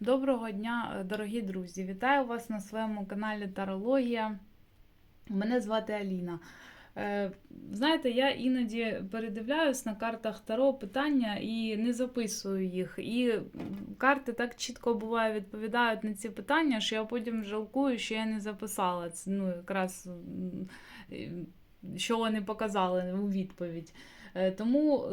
Доброго дня, е, дорогі друзі! Вітаю вас на своєму каналі Тарологія. Мене звати Аліна. Е, Знаєте, я іноді передивляюсь на картах Таро питання і не записую їх. І карти так чітко буває відповідають на ці питання, що я потім жалкую, що я не записала. Ну, якраз е, що вони показали у відповідь. Е, Тому,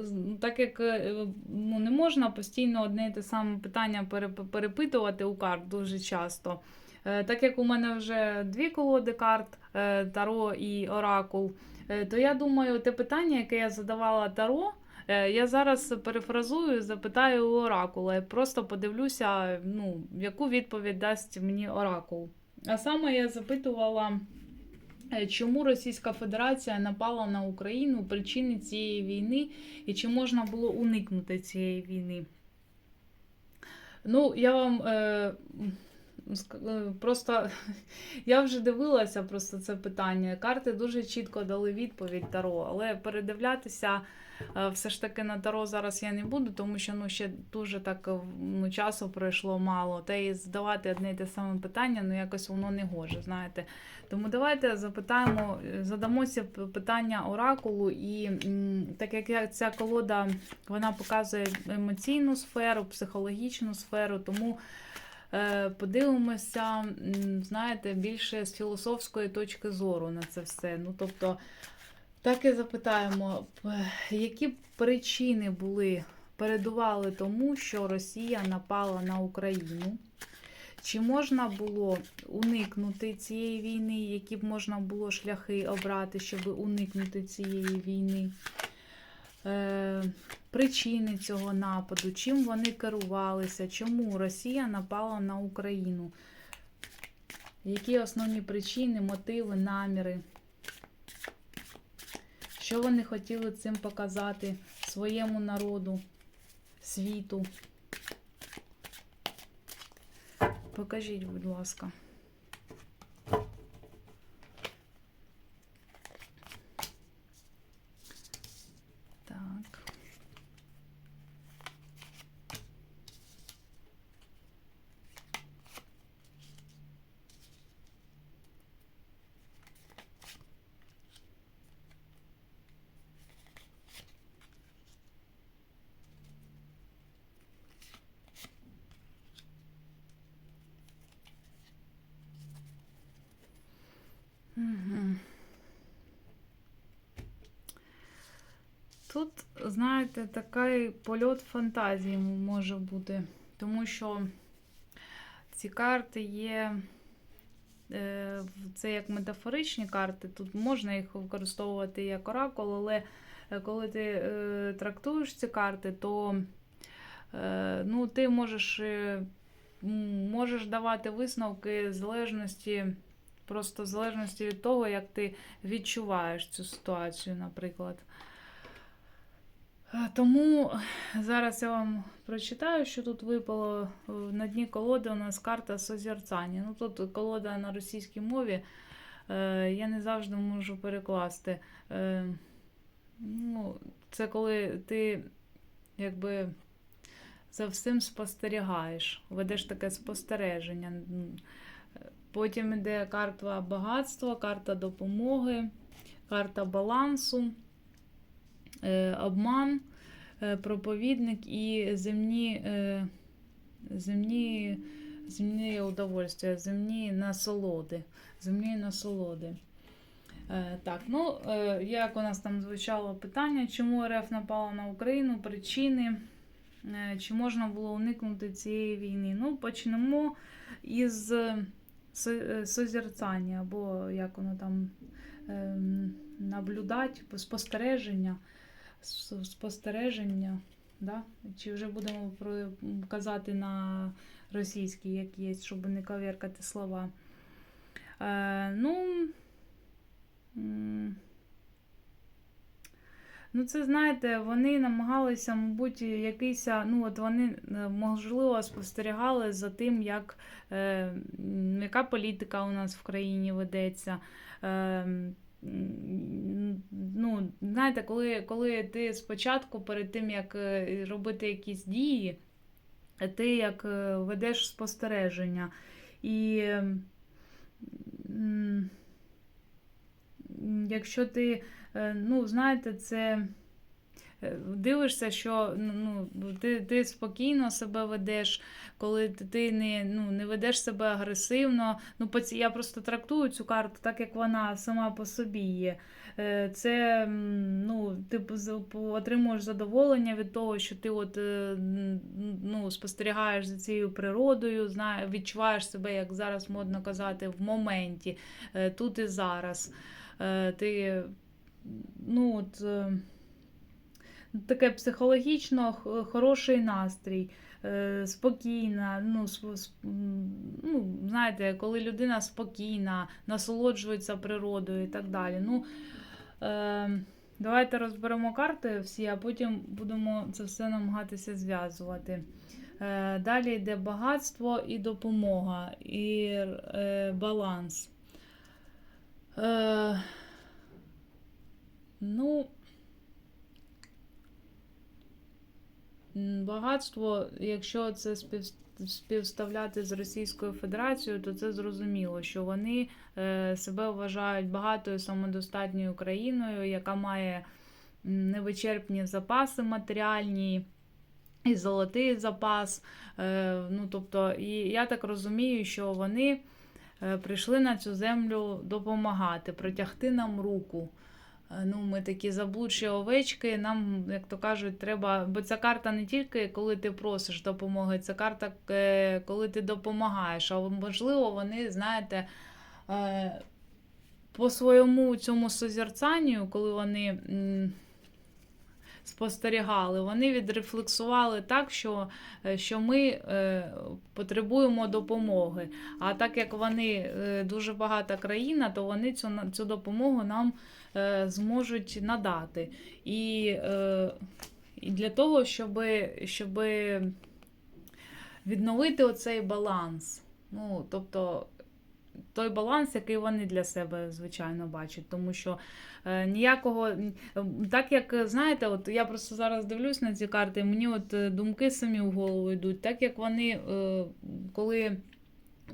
так як е, ну, не можна постійно одне і те саме питання перепитувати у карт дуже часто. Е, Так як у мене вже дві колоди карт е, Таро і Оракул, е, то я думаю, те питання, яке я задавала Таро, е, я зараз перефразую, запитаю у Оракула і просто подивлюся, ну, яку відповідь дасть мені Оракул. А саме я запитувала. Е, Чому Російська Федерація напала на Україну, причини цієї війни і чи можна було уникнути цієї війни? Ну, я вам е, просто я вже дивилася просто це питання. Карти дуже чітко дали відповідь Таро, але передивлятися е, все ж таки на Таро зараз я не буду, тому що ну, ще дуже так е, ну, часу пройшло мало. Та і здавати одне й те саме питання, ну якось воно не гоже, знаєте. Тому давайте запитаємо, е, задамо ці п- питання оракулу, і так як ця колода вона показує емоційну сферу, психологічну сферу, тому подивимося, знаєте, більше з філософської точки зору на це все. Ну, тобто, так і запитаємо, які причини були, передували тому, що Росія напала на Україну? Чи можна було уникнути цієї війни? Які б можна було шляхи обрати, щоб уникнути цієї війни? Е, причини цього нападу, чим вони керувалися, чому Росія напала на Україну? Які основні причини, мотиви, наміри? Що вони хотіли цим показати своєму народу, світу? Покажіть, будь ласка. Так. Мгм. Тут, знаєте, такий польот фантазії може бути, тому що ці карти є. е, Це як метафоричні карти, тут можна їх використовувати як оракул, але е, коли ти е, трактуєш ці карти, то ну, ти можеш, можеш давати висновки залежності, просто залежності від того, як ти відчуваєш цю ситуацію, наприклад. Тому зараз я вам прочитаю, що тут випало Е, на дні колоди у нас карта созерцання. Ну тут колода на російській мові. Е, Я не завжди можу перекласти. Е, Ну, це коли ти якби за всім спостерігаєш, ведеш таке спостереження. Потім йде карта багатства, карта допомоги, карта балансу, обман, е, проповідник і земні, е, земні, земні удовольствия, земні насолоди. Земні насолоди. Е, Так, ну е, як у нас там звучало питання, чому РФ напала на Україну, причини, е, чи можна було уникнути цієї війни? Ну, почнемо із е, со- е, созерцання, або як воно там ем, наблюдати, спостереження. Спостереження, да? чи вже будемо казати на російській, як є, щоб не коверкати слова. Е, ну, Ну, це знаєте, вони намагалися, мабуть, якийсь, ну от вони е, можливо спостерігали за тим, як, е, яка політика у нас в країні ведеться. Е, ну, знаєте, коли, коли ти спочатку, перед тим як е, робити якісь дії, ти як е, ведеш спостереження. І якщо ти, е, ну, знаєте, це дивишся, що ну, ти, ти спокійно себе ведеш, коли ти- не, ну, не ведеш себе агресивно. Ну, я просто трактую цю карту так, як вона сама по собі є. Е, Це ну, ти отримуєш задоволення від того, що ти от, е, ну, спостерігаєш за цією природою, відчуваєш себе, як зараз модно казати, в моменті, е, тут і зараз. Е, Ти ну, от, е, таке психологічно хороший настрій, е, спокійна. Ну, ну, знаєте, коли людина спокійна, насолоджується природою і так далі. Ну, е, давайте розберемо карти всі, а потім будемо це все намагатися зв'язувати. Е, Далі йде багатство і допомога, і баланс. Ну, багатство, якщо це спів, співставляти з Російською Федерацією, то це зрозуміло, що вони е, себе вважають багатою самодостатньою країною, яка має невичерпні запаси матеріальні. І золотий запас. Е, ну, тобто, і я так розумію, що вони е, прийшли на цю землю допомагати, протягти нам руку. Е, Ну, ми такі заблудші овечки, нам, як то кажуть, треба. Бо ця карта не тільки коли ти просиш допомоги, це карта, е, коли ти допомагаєш. А можливо, вони, знаєте, е, по своєму цьому созерцанню, коли вони. Спостерігали, вони відрефлексували так, що, що ми е, потребуємо допомоги. А так як вони е, дуже багата країна, то вони цю, цю допомогу нам зможуть надати. І, е, і для того, щоб, щоб відновити оцей баланс. Ну, тобто той баланс, який вони для себе, звичайно, бачать. Тому що е, ніякого. Так як, е, знаєте, от я просто зараз дивлюсь на ці карти, мені от е, думки самі в голову йдуть, так як вони, е, коли.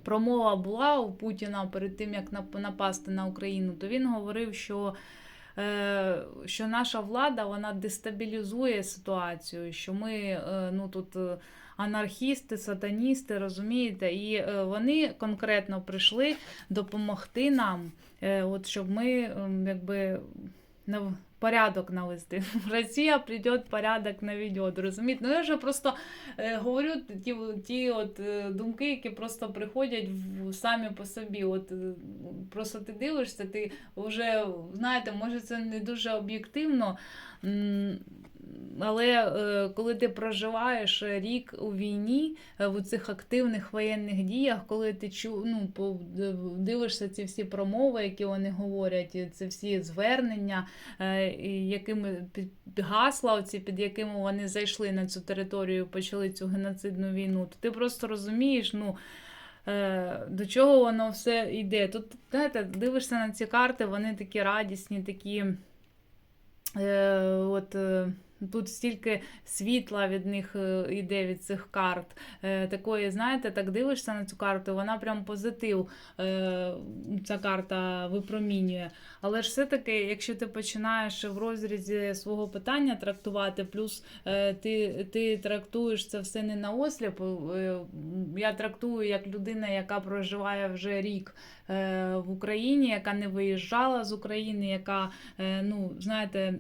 Промова була у Путіна перед тим, як напасти на Україну, то він говорив, що, е, що наша влада вона дестабілізує ситуацію, що ми е, ну, тут е, анархісти, сатаністи, розумієте, і вони конкретно прийшли допомогти нам, от, щоб ми якби. Порядок навести. Росія прийде, порядок наведет, розумієте? Ну я вже просто е, говорю ті, ті от е, думки, які просто приходять в, самі по собі. От е, просто ти дивишся, ти вже знаєте, може це не дуже об'єктивно. Але е, коли ти проживаєш рік у війні, е, в цих активних воєнних діях, коли ти чу, ну, дивишся ці всі промови, які вони говорять, це всі звернення, е, якими гасла, оці, під якими вони зайшли на цю територію, почали цю геноцидну війну, то ти просто розумієш, ну. До чого воно все йде? Тут, знаєте, дивишся на ці карти, вони такі радісні, такі. Е, от, Тут стільки світла від них е, йде від цих карт. Е, такої, знаєте, так дивишся на цю карту, вона прям позитив. Е, ця карта випромінює. Але ж все-таки, якщо ти починаєш в розрізі свого питання трактувати, плюс ти, ти трактуєш це все не на осліп. Я трактую як людина, яка проживає вже рік в Україні, яка не виїжджала з України, яка, ну, знаєте.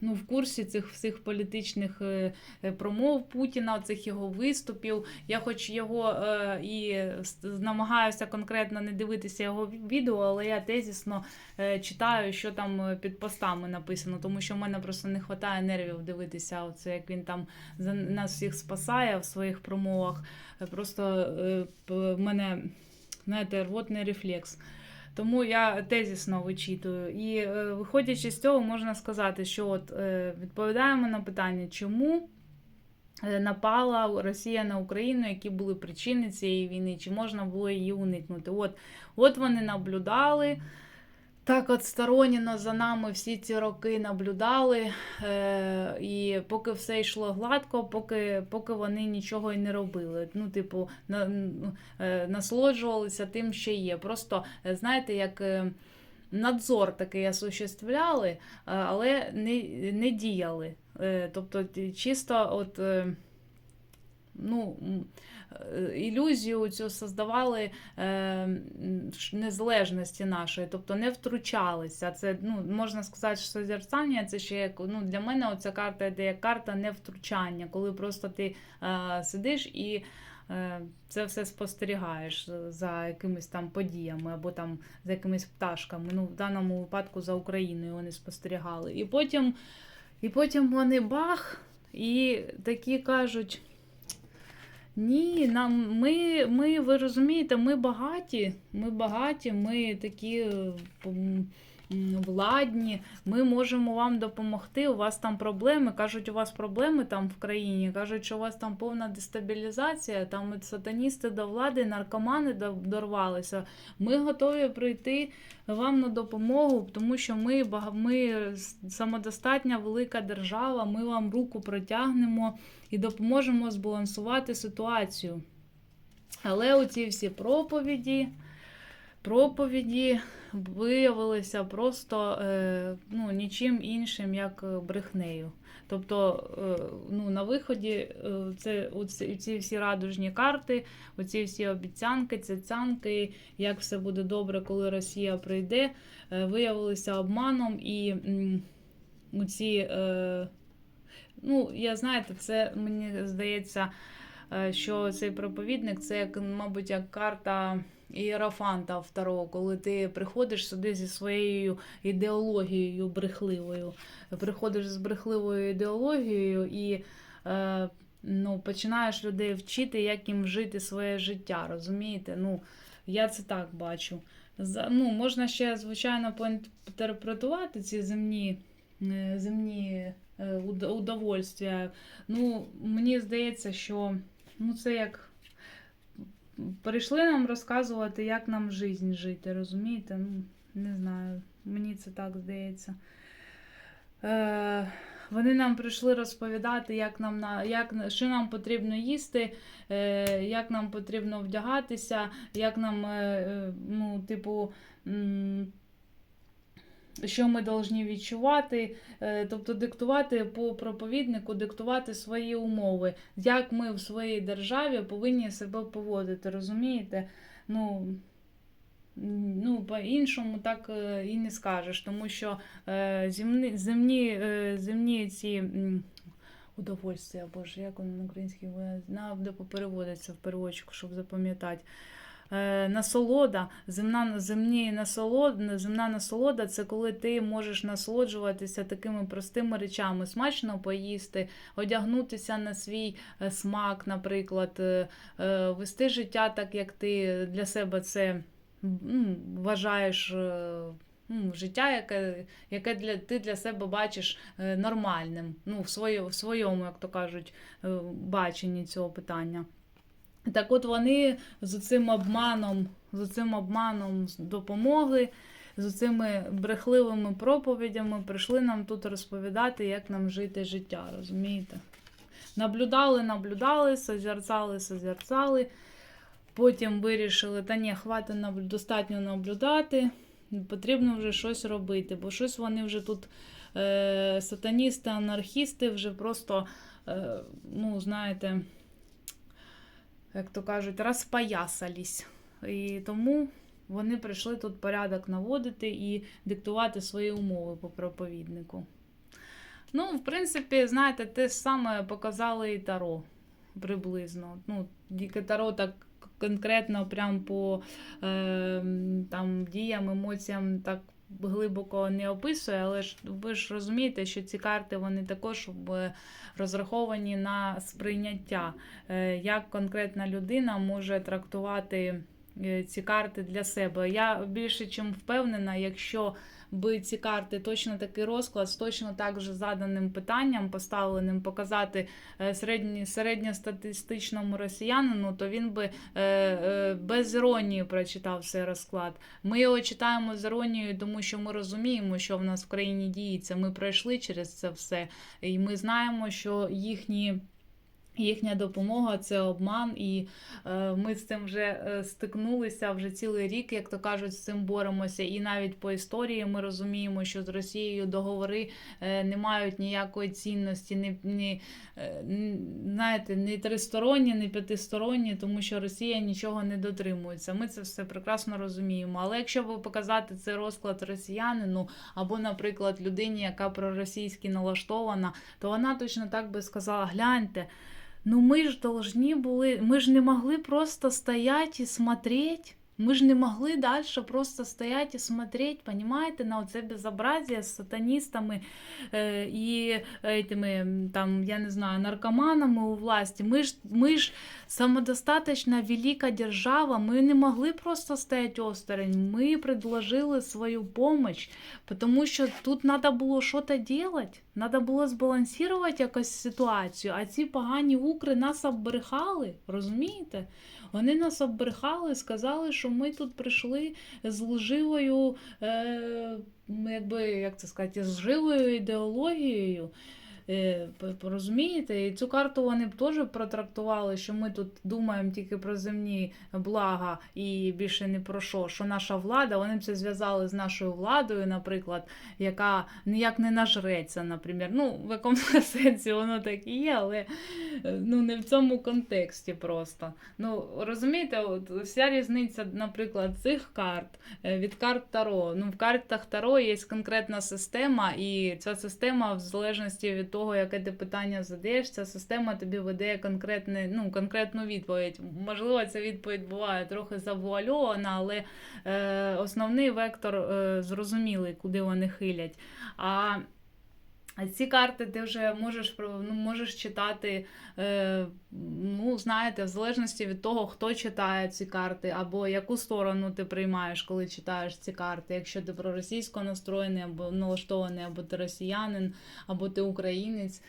Ну, в курсі цих всіх політичних е, е, промов Путіна, цих його виступів. Я хоч його е, і намагаюся конкретно не дивитися його відео, але я тезісно е, читаю, що там під постами написано, тому що в мене просто не вистачає нервів дивитися, оце як він там нас всіх спасає в своїх промовах. Просто е, в мене, знаєте, рвотний рефлекс. Тому я тезісно вичитую. І е, виходячи з цього, можна сказати, що от е, відповідаємо на питання, чому е, напала Росія на Україну, які були причини цієї війни, чи можна було її уникнути. От, от вони наблюдали. Так от сторонньо за нами всі ці роки наблюдали, е, і поки все йшло гладко, поки, поки вони нічого й не робили. Ну, типу, на, е, насолоджувалися тим, що є. Просто, е, знаєте, як. е, Надзор такий осуществляли, е, але не, не діяли. Е, Тобто, чисто от, ну, ілюзію цю создавали е, незалежності нашої, тобто не втручалися. Це ну, можна сказати, що созерцання це ще як ну, для мене оця карта йде як карта невтручання, коли просто ти е, сидиш і. е, Це все спостерігаєш за якимись там подіями або там за якимись пташками. Ну, в даному випадку за Україною вони спостерігали. І потім, і потім вони бах, і такі кажуть: ні, нам ми, ми, ви розумієте, ми багаті, ми багаті, ми такі владні, ми можемо вам допомогти. У вас там проблеми. Кажуть, у вас проблеми там в країні. Кажуть, що у вас там повна дестабілізація, там сатаністи до влади, наркомани дорвалися. Ми готові прийти вам на допомогу, тому що ми, ми самодостатня велика держава, ми вам руку протягнемо і допоможемо збалансувати ситуацію. Але оці всі проповіді, проповіді виявилися просто е, ну, нічим іншим, як е, брехнею. Тобто е, ну, на виході це, ці всі радужні карти, оці всі обіцянки, цяцянки, як все буде добре, коли Росія прийде, виявилися обманом і. Е, Ну, я знаєте, це мені здається, що цей проповідник це мабуть, як карта Іерофанта второго, коли ти приходиш сюди зі своєю ідеологією брехливою. Приходиш з брехливою ідеологією і е, ну, починаєш людей вчити, як їм жити своє життя. Розумієте? Ну, я це так бачу. Ну, можна ще, звичайно, поінтерпретувати ці земні, е, земні е, удовольствия. Ну, мені здається, що ну, це як прийшли нам розказувати, як нам жизнь жити, розумієте? Ну, не знаю, мені це так здається. Е, вони нам прийшли розповідати, як нам на як що нам потрібно їсти, е, як нам потрібно вдягатися, як нам, е, е, ну, типу, що ми повинні відчувати, е, тобто диктувати по проповіднику, диктувати свої умови, як ми в своїй державі повинні себе поводити, розумієте? Ну, ну по-іншому так е, і не скажеш, тому що е, земні, земні, земні ці. Удовольствия, боже, як воно на українській мові? Надо переводиться в переводчику, щоб запам'ятати. Е, насолода, земна, земні насолода, земна насолода це коли ти можеш насолоджуватися такими простими речами, смачно поїсти, одягнутися на свій е, смак, наприклад, е, вести життя так, як ти для себе це вважаєш. Життя, яке, яке для, ти для себе бачиш нормальним, ну, в, своє, в своєму, як то кажуть, баченні цього питання. Так от вони з цим обманом, з цим обманом допомогли, з цими брехливими проповідями прийшли нам тут розповідати, як нам жити життя, розумієте? Наблюдали, наблюдали, созерцали, созерцали. Потім вирішили, та ні, хватить достатньо наблюдати, потрібно вже щось робити, бо щось вони вже тут е, сатаністи, анархісти вже просто, е, ну, знаєте, як то кажуть, розпоясались. І тому вони прийшли тут порядок наводити і диктувати свої умови по проповіднику. Ну, в принципі, знаєте, те саме показали і Таро приблизно. Ну, тільки Таро так конкретно, прям по е, там, діям, емоціям так глибоко не описує, але ж ви ж розумієте, що ці карти вони також е, розраховані на сприйняття, е, як конкретна людина може трактувати ці карти для себе. Я більше чим впевнена, якщо би ці карти точно такий розклад з точно так же заданим питанням, поставленим показати е, середні, середньостатистичному росіянину, то він би е, е, без іронії прочитав цей розклад. Ми його читаємо з іронією, тому що ми розуміємо, що в нас в країні діється. Ми пройшли через це все, і ми знаємо, що їхні. Їхня допомога це обман, і е, ми з цим вже е, стикнулися вже цілий рік, як то кажуть, з цим боремося. І навіть по історії ми розуміємо, що з Росією договори е, не мають ніякої цінності, ні, ні, е, знаєте, ні тристоронні, ні п'ятисторонні, тому що Росія нічого не дотримується. Ми це все прекрасно розуміємо. Але якщо би показати цей розклад росіянину або, наприклад, людині, яка проросійськи налаштована, то вона точно так би сказала: гляньте. Ну ми ж должны були, ми ж не могли просто стоять і смотреть. Ми ж не могли далі просто стоять і смотреть, понимаєте, на оце безобразие з сатаністами е, і этими, там, я не знаю, наркоманами у власті. Ми ж, ми ж самодостаточна велика держава, ми не могли просто стоять осторонь. Ми предложили свою помощь, тому що тут треба було щось робити. Треба було збалансувати якось ситуацію, а ці погані укри нас оббрехали, розумієте? Вони нас оббрехали, сказали, що ми тут прийшли з лживою, е, якби, як це сказати, з лживою ідеологією. Е, Розумієте? І цю карту вони б теж протрактували, що ми тут думаємо тільки про земні блага і більше не про що. Що наша влада, вони б це зв'язали з нашою владою, наприклад, яка ніяк не нажреться, наприклад. Ну, в якомусь сенсі воно так і є, але е, ну, не в цьому контексті просто. Ну, розумієте, от вся різниця, наприклад, цих карт е, від карт Таро. Ну, в картах Таро є конкретна система, і ця система, в залежності від того, яке ти питання задаєш, ця система тобі веде конкретне, ну, конкретну відповідь. Можливо, ця відповідь буває трохи завуальована, але е, основний вектор е, зрозумілий, куди вони хилять. А ці карти ти вже можеш ну, можеш читати, е, ну, знаєте, в залежності від того, хто читає ці карти, або яку сторону ти приймаєш, коли читаєш ці карти. Якщо ти проросійсько настроєний, або налаштований, або ти росіянин, або ти українець.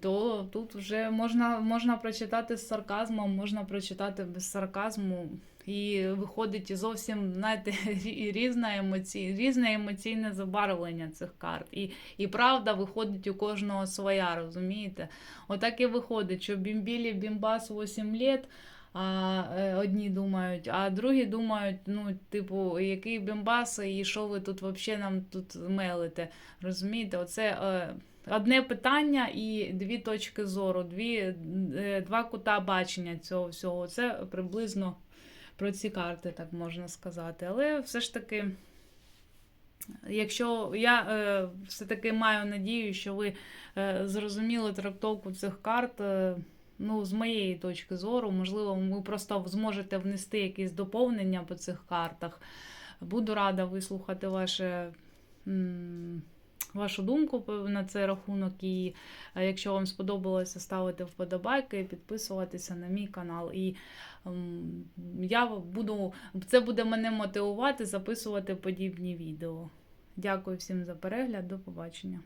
То тут вже можна, можна прочитати з сарказмом, можна прочитати без сарказму, і виходить зовсім знаєте, різна емоці... різне емоційне забарвлення цих карт. І, і правда виходить у кожного своя, розумієте? Отак і виходить, що бімбілі бімбас 8 літ. А е, одні думають, а другі думають, ну, типу, який бімбас, і що ви тут взагалі нам тут мелите? Розумієте, оце е, одне питання і дві точки зору, дві, е, два кута бачення цього всього. Це приблизно про ці карти, так можна сказати. Але все ж таки. Якщо я е, все-таки маю надію, що ви е, зрозуміли трактовку цих карт, е, ну, з моєї точки зору, можливо, ви просто зможете внести якісь доповнення по цих картах. Буду рада вислухати ваше. Вашу думку на цей рахунок, і е, якщо вам сподобалося, ставити вподобайки, підписуватися на мій канал. І ем, я буду, це буде мене мотивувати записувати подібні відео. Дякую всім за перегляд, до побачення.